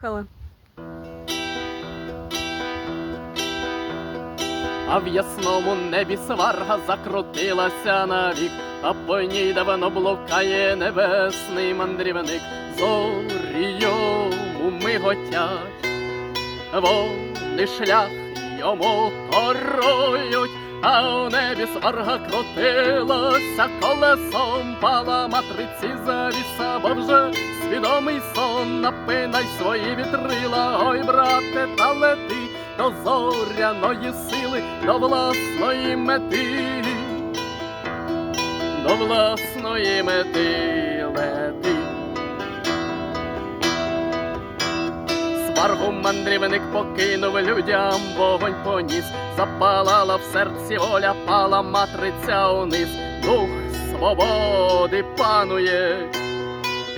Поїхали. А в ясному небі сварга закрутилася навік, а по ній давно блукає небесний мандрівник, зорі йому миготять, вони шлях йому короють, а у небі сварга крутилася колесом, пала матриці завіса, бо вже свідомий сон, напинай свої вітрила, ой, брате, та лети до зоряної сили, до власної мети, до власної мети лети. Сваргу мандрівник покинув людям, вогонь поніс, запалала в серці воля, пала матриця униз, дух свободи панує,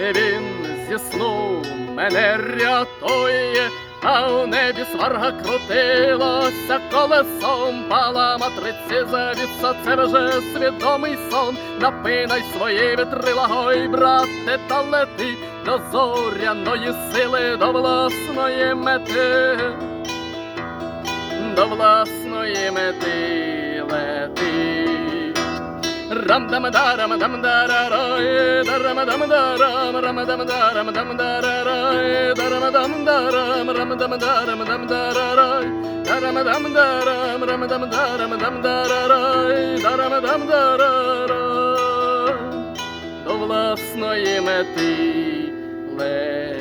і він зі сну мене рятує, а у небі сварга крутилася колесом, пала матриці завіса, це вже свідомий сон, напинай свої вітрила, гой, брате, та лети до зоряної сили, до власної мети, до власної мети лети. Рам дам дарам дам дарарай, дарам дам дарам, рам дам дарам дам дарарай, дарам дам дарам, рам дам дарам дам дарарай, дарам дам дарам, рам дам дарам дам дарарай, дарам дам дарарай, до власної мети лети.